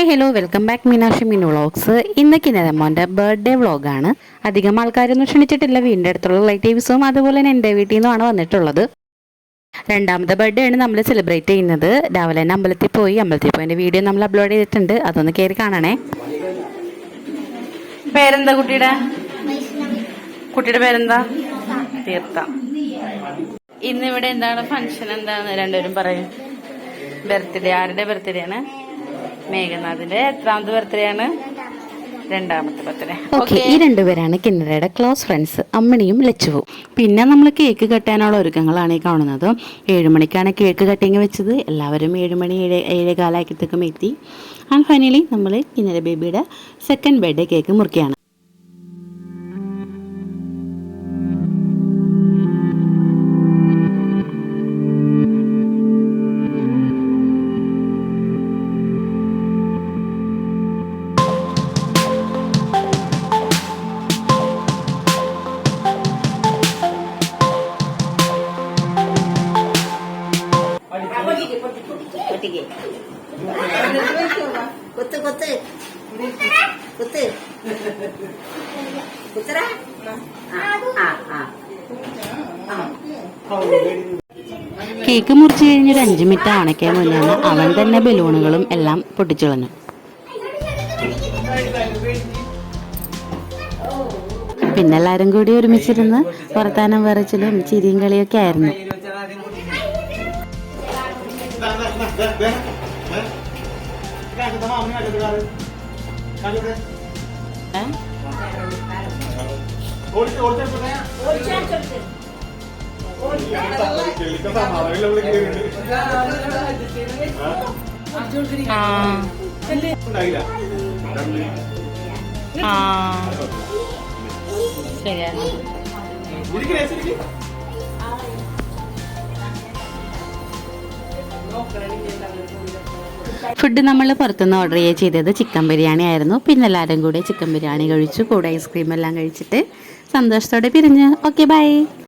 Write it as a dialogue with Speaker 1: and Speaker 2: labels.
Speaker 1: Hi hello welcome back Meenakshi Meenu vlogs ഇന്ന് കിനരമോന്റെ birthday വ്ളോഗാണ് അധികം ആൾക്കാരൊന്നും ക്ഷണിച്ചിട്ടില്ല. വീടിന്റെ അടുത്തുള്ള റിലേറ്റീവ്സും അതുപോലെ തന്നെ എന്റെ വീട്ടിൽ നിന്നുമാണ് വന്നിട്ടുള്ളത്. രണ്ടാമത്തെ ബർത്ത്ഡേ ആണ് നമ്മൾ സെലിബ്രേറ്റ് ചെയ്യുന്നത്. രാവിലെ തന്നെ അമ്പലത്തിൽ പോയി. അമ്പലത്തിൽ പോയതിന്റെ വീഡിയോ നമ്മൾ അപ്ലോഡ് ചെയ്തിട്ടുണ്ട്. അതൊന്ന് കയറി കാണണേ. പേരെന്താ കുട്ടിയുടെ? കുട്ടിയുടെ പേരെന്താ? തീർത്ത ഇന്നിവിടെ എന്താണ്? ഫങ്ഷൻ എന്താണ്? രണ്ടുപേരും പറയും. ബർത്ത്ഡേ ആരുടെ ബർത്ത്ഡേ ആണ്? മേഘനാഥിന്റെ എത്രാമത്തെ ബർത്ത്ഡേ ആണ്? രണ്ടാമത്തെ ബർത്ത്ഡേ ഓക്കെ ഈ രണ്ടുപേരാണ് കിന്നരയുടെ ക്ലോസ് ഫ്രണ്ട്സ് അമ്മണിയും ലച്ചുവും. പിന്നെ നമ്മൾ കേക്ക് കട്ടാനുള്ള ഒരുക്കങ്ങളാണ് ഈ കാണുന്നത്. ഏഴുമണിക്കാണ് കേക്ക് കട്ടിങ് വെച്ചത്. എല്ലാവരും ഏഴുമണി ഏഴ് ഏഴേകാലാക്കിത്തേക്കും എത്തി. ആൻഡ് ഫൈനലി നമ്മൾ കിന്നര ബേബിയുടെ സെക്കൻഡ് ബർത്ത്ഡേ കേക്ക് മുറിക്കുകയാണ്.
Speaker 2: പൊട്ടിക്ക് കൊത്ത് കൊത്ത്. കുത്ത്. കുത്തറ ആ ആ ആ.
Speaker 1: കേക്ക് മുറിച്ച് കഴിഞ്ഞൊരു അഞ്ച് മിനിറ്റ് ആണയ്ക്കാൻ മുന്നാണ് അവൻ തന്നെ ബലൂണുകളും എല്ലാം പൊട്ടിച്ചു കളഞ്ഞു. പിന്നെ എല്ലാവരും കൂടി ഒരുമിച്ചിരുന്ന് വർത്താനം വിറച്ചിലും ചിരിയും കളിയൊക്കെ ആയിരുന്നു. ശരിയാണ് ഫുഡ് നമ്മൾ പുറത്തുനിന്ന് ഓർഡർ ചെയ്യുക ചെയ്തത് ചിക്കൻ ബിരിയാണി ആയിരുന്നു. പിന്നെ എല്ലാവരും കൂടി ചിക്കൻ ബിരിയാണി കഴിച്ചു കൂടെ ഐസ്ക്രീം എല്ലാം കഴിച്ചിട്ട് സന്തോഷത്തോടെ പിരിഞ്ഞ്. Okay bye